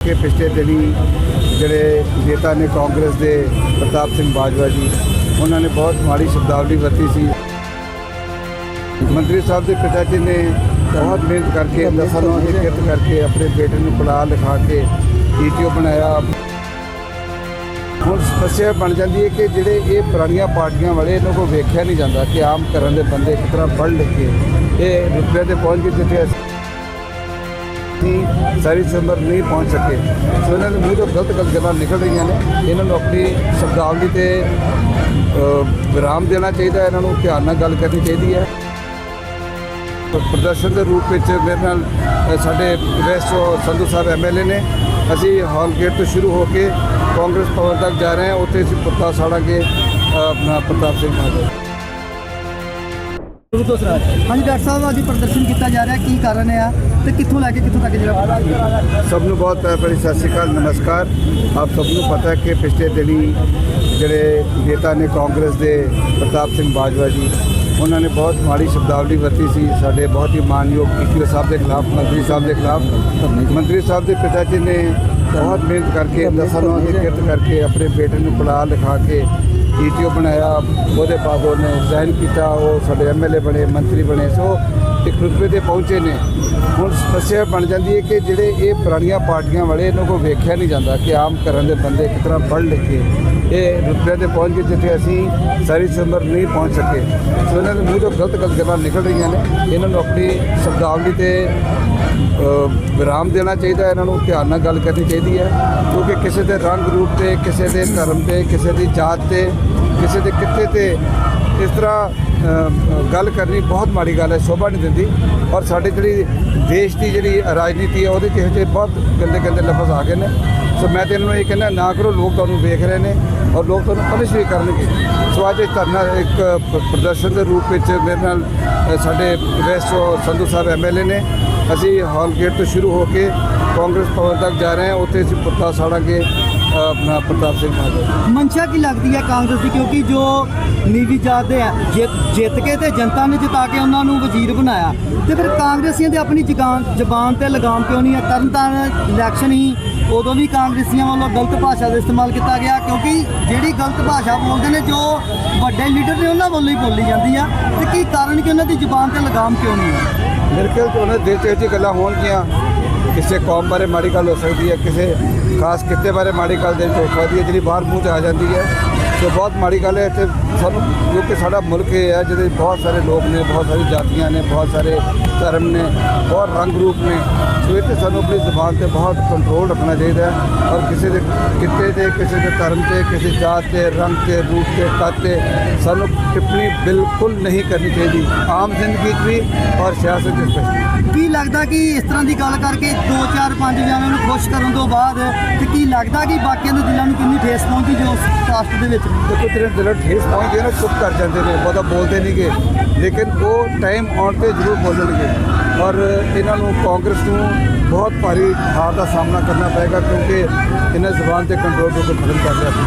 ਕਿ ਪਿਛਲੇ ਦਿਨੀ ਜਿਹੜੇ ਨੇਤਾ ਨੇ ਕਾਂਗਰਸ ਦੇ ਪ੍ਰਤਾਪ ਸਿੰਘ ਬਾਜਵਾ ਜੀ, ਉਹਨਾਂ ਨੇ ਬਹੁਤ ਮਾੜੀ ਸ਼ਬਦਾਵਲੀ ਵਰਤੀ ਸੀ। ਮੰਤਰੀ ਸਾਹਿਬ ਦੇ ਪਿਤਾ ਜੀ ਨੇ ਬਹੁਤ ਮਿਹਨਤ ਕਰਕੇ ਦਸਾਂ ਨੂੰ ਇੱਕ ਕਰਕੇ ਆਪਣੇ ਬੇਟੇ ਨੂੰ ਪੜਾ ਲਿਖਾ ਕੇ ਈਟੀਓ ਬਣਾਇਆ। ਹੁਣ ਸਮੱਸਿਆ ਬਣ ਜਾਂਦੀ ਹੈ ਕਿ ਜਿਹੜੇ ਇਹ ਪੁਰਾਣੀਆਂ ਪਾਰਟੀਆਂ ਵਾਲੇ, ਇਹਨਾਂ ਕੋਲ ਵੇਖਿਆ ਨਹੀਂ ਜਾਂਦਾ ਕਿ ਆਮ ਘਰਾਂ ਦੇ ਬੰਦੇ ਕਿਸ ਤਰ੍ਹਾਂ ਪੜ੍ਹ ਲਿਖ ਕੇ ਇਹ ਰੁਤਬੇ ਤੇ ਪਹੁੰਚ ਗਏ ਜਿੱਥੇ ਅਸੀਂ ਸਾਰੀ ਸਮਰ ਨਹੀਂ ਪਹੁੰਚ ਸਕੇ। ਸੋ ਇਹਨਾਂ ਦੇ ਮੂੰਹ ਤੋਂ ਗਲਤ ਗਲਤ ਗੱਲਾਂ ਨਿਕਲ ਰਹੀਆਂ ਨੇ। ਇਹਨਾਂ ਨੂੰ ਆਪਣੀ ਸ਼ਬਦਾਵਲੀ ਤੇ ਵਿਰਾਮ ਦੇਣਾ ਚਾਹੀਦਾ ਇਹਨਾਂ ਨੂੰ ਧਿਆਨ ਨਾਲ ਗੱਲ ਕਰਨੀ ਚਾਹੀਦੀ ਹੈ। ਪ੍ਰਦਰਸ਼ਨ ਦੇ ਰੂਪ ਵਿੱਚ ਮੇਰੇ ਨਾਲ ਸਾਡੇ ਵੈਸਟ ਸੰਧੂ ਸਾਹਿਬ ਐਮਐਲਏ ਨੇ। ਅਸੀਂ ਹਾਲ ਗੇਟ ਤੋਂ ਸ਼ੁਰੂ ਹੋ ਕੇ ਕਾਂਗਰਸ ਭਵਨ ਤੱਕ ਜਾ ਰਹੇ ਹਾਂ। ਉੱਥੇ ਅਸੀਂ ਪੁੱਤਾ ਸਾੜਾਂਗੇ ਆਪਣਾ ਪ੍ਰਤਾਪ ਸਿੰਘ ਬਾਜਵਾ। ਹਾਂਜੀ, ਡਾਕਟਰ ਸਾਹਿਬ, ਅੱਜ ਪ੍ਰਦਰਸ਼ਨ ਕੀਤਾ ਜਾ ਰਿਹਾ, ਕੀ ਕਾਰਨ ਹੈ ਤੇ ਕਿੱਥੋਂ ਲੈ ਕੇ ਕਿੱਥੋਂ ਤੱਕ ਜਿਹੜਾ ਸਭ ਨੂੰ ਬਹੁਤ ਪਿਆਰ ਸਤਿ ਸ਼੍ਰੀ ਅਕਾਲ, ਨਮਸਕਾਰ। ਆਪ ਸਭ ਨੂੰ ਪਤਾ ਹੈ ਕਿ ਪਿਛਲੇ ਦਿਨੀ ਜਿਹੜੇ ਨੇਤਾ ਨੇ ਕਾਂਗਰਸ ਦੇ ਪ੍ਰਤਾਪ ਸਿੰਘ ਬਾਜਵਾ ਜੀ, ਉਹਨਾਂ ਨੇ ਬਹੁਤ ਮਾੜੀ ਸ਼ਬਦਾਵਲੀ ਵਰਤੀ ਸੀ, ਸਾਡੇ ਬਹੁਤ ਹੀ ਮਾਨਯੋਗ ਪੀਟੀਓ ਸਾਹਿਬ ਦੇ ਖਿਲਾਫ, ਮੰਤਰੀ ਸਾਹਿਬ ਦੇ ਖਿਲਾਫ। ਮੰਤਰੀ ਸਾਹਿਬ ਦੇ ਪਿਤਾ ਜੀ ਨੇ ਬਹੁਤ ਮਿਹਨਤ ਕਰਕੇ, ਦਸਾਂ ਨੂੰ ਕਿਰਤ ਕਰਕੇ ਆਪਣੇ ਬੇਟੇ ਨੂੰ ਪੜਾ ਲਿਖਾ ਕੇ ਈਟੀਓ ਬਣਾਇਆ ਉਹਦੇ ਬਾਅਦ ਉਹਨੇ ਰਿਜ਼ਾਈਨ ਕੀਤਾ ਉਹ ਸਾਡੇ ਐਮਐਲਏ ਬਣੇ ਮੰਤਰੀ ਬਣੇ ਸੋ ਇੱਕ ਰੁਤਬੇ ਤੇ ਪਹੁੰਚੇ ਨੇ। ਹੁਣ ਸਮੱਸਿਆ ਬਣ ਜਾਂਦੀ ਹੈ ਕਿ ਜਿਹੜੇ ਇਹ ਪੁਰਾਣੀਆਂ ਪਾਰਟੀਆਂ ਵਾਲੇ ਇਹਨਾਂ ਕੋਲ ਵੇਖਿਆ ਨਹੀਂ ਜਾਂਦਾ ਕਿ ਆਮ ਘਰਾਂ ਦੇ ਬੰਦੇ ਇੱਕ ਤਰ੍ਹਾਂ ਪੜ੍ਹ ਲਿਖੇ ਇਹ ਰੁਤਬੇ ਤੇ ਪਹੁੰਚ ਗਏ ਜਿੱਥੇ ਅਸੀਂ ਸਾਰੀ ਸਮਰ ਨਹੀਂ ਪਹੁੰਚ ਸਕੇ। ਸੋ ਇਹਨਾਂ ਦੇ ਮੂੰਹ ਤੋਂ ਗਲਤ ਗਲਤ ਗੱਲਾਂ ਨਿਕਲ ਰਹੀਆਂ ਨੇ। ਇਹਨਾਂ ਨੂੰ ਆਪਣੀ ਸ਼ਬਦਾਵਲੀ ਤੇ ਵਿਰਾਮ ਦੇਣਾ ਚਾਹੀਦਾ ਇਹਨਾਂ ਨੂੰ ਧਿਆਨ ਨਾਲ ਗੱਲ ਕਰਨੀ ਚਾਹੀਦੀ ਹੈ। ਕਿਉਂਕਿ ਕਿਸੇ ਦੇ ਰੰਗ ਰੂਪ ਤੇ, ਕਿਸੇ ਦੇ ਧਰਮ ਤੇ, ਕਿਸੇ ਦੀ ਜਾਤ ਤੇ, ਕਿਸੇ ਦੇ ਕਿੱਤੇ ਤੇ ਇਸ ਤਰ੍ਹਾਂ ਗੱਲ ਕਰਨੀ ਬਹੁਤ ਮਾੜੀ ਗੱਲ ਹੈ, ਸ਼ੋਭਾ ਨਹੀਂ ਦਿੰਦੀ। ਔਰ ਸਾਡੇ ਜਿਹੜੀ ਦੇਸ਼ ਦੀ ਜਿਹੜੀ ਰਾਜਨੀਤੀ ਹੈ, ਉਹਦੇ 'ਚ ਇਹੋ ਜਿਹੇ ਬਹੁਤ ਗੰਦੇ ਗੰਦੇ ਲਫ਼ਜ਼ ਆ ਗਏ ਨੇ। ਸੋ ਮੈਂ ਤੇ ਇਹਨਾਂ ਨੂੰ ਇਹ ਕਹਿੰਦਾ, ਨਾ ਕਰੋ, ਲੋਕ ਤੁਹਾਨੂੰ ਵੇਖ ਰਹੇ ਨੇ ਔਰ ਲੋਕ ਤੁਹਾਨੂੰ ਪਨਿਸ਼ ਵੀ ਕਰਨਗੇ। ਸੋ ਅੱਜ ਇਹ ਧਰਨਾ ਇੱਕ ਪ੍ਰਦਰਸ਼ਨ ਦੇ ਰੂਪ ਵਿੱਚ ਮੇਰੇ ਨਾਲ ਸਾਡੇ ਵੈਸਟ ਸੰਧੂ ਸਾਹਿਬ ਐਮਐਲਏ ਨੇ। ਅਸੀਂ ਹਾਲ ਗੇਟ ਤੋਂ ਸ਼ੁਰੂ ਹੋ ਕੇ ਕਾਂਗਰਸ ਭਵਨ ਤੱਕ ਜਾ ਰਹੇ ਹਾਂ। ਉੱਥੇ ਅਸੀਂ ਪੁੱਤਾ ਸਾੜਾਂਗੇ। ਆਪਣਾ ਪ੍ਰਤਾਪ ਸਿੰਘ ਬਾਜਵਾ ਮਨਸ਼ਾ ਕੀ ਲੱਗਦੀ ਹੈ ਕਾਂਗਰਸ ਦੀ? ਕਿਉਂਕਿ ਜੋ ਨੀਵੀ ਜਾਤ ਦੇ ਆ, ਜਿੱਤ ਜਿੱਤ ਕੇ ਤੇ ਜਨਤਾ ਨੇ ਜਿਤਾ ਕੇ ਉਹਨਾਂ ਨੂੰ ਵਜ਼ੀਰ ਬਣਾਇਆ। ਤੇ ਫਿਰ ਕਾਂਗਰਸੀਆਂ ਦੇ ਆਪਣੀ ਜ਼ੁਬਾਨ ਜ਼ਬਾਨ ਤੇ ਲਗਾਮ ਕਿਉਂ ਨਹੀਂ ਹੈ ਤਰਨਤਾਰਨ ਇਲੈਕਸ਼ਨ ਹੀ ਉਦੋਂ ਵੀ ਕਾਂਗਰਸੀਆਂ ਵੱਲੋਂ ਗਲਤ ਭਾਸ਼ਾ ਦਾ ਇਸਤੇਮਾਲ ਕੀਤਾ ਗਿਆ ਕਿਉਂਕਿ ਜਿਹੜੀ ਗਲਤ ਭਾਸ਼ਾ ਬੋਲਦੇ ਨੇ ਜੋ ਵੱਡੇ ਲੀਡਰ ਨੇ ਉਹਨਾਂ ਵੱਲੋਂ ਹੀ ਬੋਲੀ ਜਾਂਦੀ ਆ। ਤੇ ਕੀ ਕਾਰਨ ਕਿ ਉਹਨਾਂ ਦੀ ਜ਼ੁਬਾਨ ਤੇ ਲਗਾਮ ਕਿਉਂ ਨਹੀਂ ਹੈ ਮੇਰੇ ਖਿਆਲ 'ਚ ਉਹਨਾਂ ਦੇ ਤੇ ਇਹ ਗੱਲਾਂ ਹੋਣਗੀਆਂ। ਕਿਸੇ ਕੌਮ ਬਾਰੇ ਮਾੜੀ ਗੱਲ ਹੋ ਸਕਦੀ ਹੈ ਕਿਸੇ ਖਾਸ ਕਿੱਤੇ ਬਾਰੇ ਮਾੜੀ ਗੱਲ ਦੇ ਵਿੱਚ ਹੋ ਸਕਦੀ ਹੈ ਜਿਹੜੀ ਬਾਹਰ ਮੂੰਹ 'ਚ ਆ ਜਾਂਦੀ ਹੈ। ਸੋ ਬਹੁਤ ਮਾੜੀ ਗੱਲ ਹੈ ਇੱਥੇ ਸਾਨੂੰ ਕਿਉਂਕਿ ਸਾਡਾ ਮੁਲਕ ਇਹ ਹੈ, ਜਿਹਦੇ ਬਹੁਤ ਸਾਰੇ ਲੋਕ ਨੇ, ਬਹੁਤ ਸਾਰੀ ਜਾਤੀਆਂ ਨੇ, ਬਹੁਤ ਸਾਰੇ ਧਰਮ ਨੇ, ਬਹੁਤ ਰੰਗ ਰੂਪ ਨੇ। ਸੋ ਇਹ ਸਾਨੂੰ ਆਪਣੀ ਜ਼ਬਾਨ ਤੇ ਬਹੁਤ ਕੰਟਰੋਲ ਰੱਖਣਾ ਚਾਹੀਦਾ ਹੈ ਔਰ ਕਿਸੇ ਦੇ ਕਿੱਤੇ ਤੇ, ਕਿਸੇ ਦੇ ਧਰਮ ਤੇ, ਕਿਸੇ ਜਾਤ ਤੇ, ਰੰਗ ਤੇ, ਰੂਪ ਤੇ ਕੱਦ ਤੇ ਸਾਨੂੰ ਟਿੱਪਣੀ ਬਿਲਕੁਲ ਨਹੀਂ ਕਰਨੀ ਚਾਹੀਦੀ। ਆਮ ਜ਼ਿੰਦਗੀ 'ਚ ਵੀ ਔਰ ਸਿਆਸਤ 'ਚ ਸਪੈਸ਼ਲੀ ਕੀ ਲੱਗਦਾ ਕਿ ਇਸ ਤਰ੍ਹਾਂ ਦੀ ਗੱਲ ਕਰਕੇ 2 4 5 ਜਣਿਆਂ ਨੂੰ ਖੁਸ਼ ਕਰਨ ਤੋਂ ਬਾਅਦ ਤੇ ਕੀ ਲੱਗਦਾ ਕਿ ਬਾਕੀਆਂ ਦੇ ਦਿਲਾਂ ਨੂੰ ਕਿੰਨੀ ਠੇਸ ਪਹੁੰਚੀ ਜੋ ਉਸ ਕਾਸਟ ਦੇ ਵਿੱਚ? ਦੇਖੋ ਤੇਰੇ ਦਿਲੋਂ ਠੇਸ ਪਹੁੰਚਦੇ ਨਾ, ਚੁੱਪ ਕਰ ਜਾਂਦੇ ਨੇ, ਬਹੁਤਾ ਬੋਲਦੇ ਨਹੀਂਗੇ ਲੇਕਿਨ ਉਹ ਟਾਈਮ ਆਉਣ ਤੇ ਜ਼ਰੂਰ ਬੋਲਣਗੇ। ਔਰ ਇਹਨਾਂ ਨੂੰ ਕਾਂਗਰਸ ਨੂੰ ਬਹੁਤ ਭਾਰੀ ਹਾਰ ਦਾ ਸਾਹਮਣਾ ਕਰਨਾ ਪਏਗਾ, ਕਿਉਂਕਿ ਇਹਨਾਂ ਜ਼ਬਾਨ ਤੇ ਕੰਟਰੋਲ ਬਿਲਕੁਲ ਖਤਮ ਕਰ ਲਿਆ ਸੀ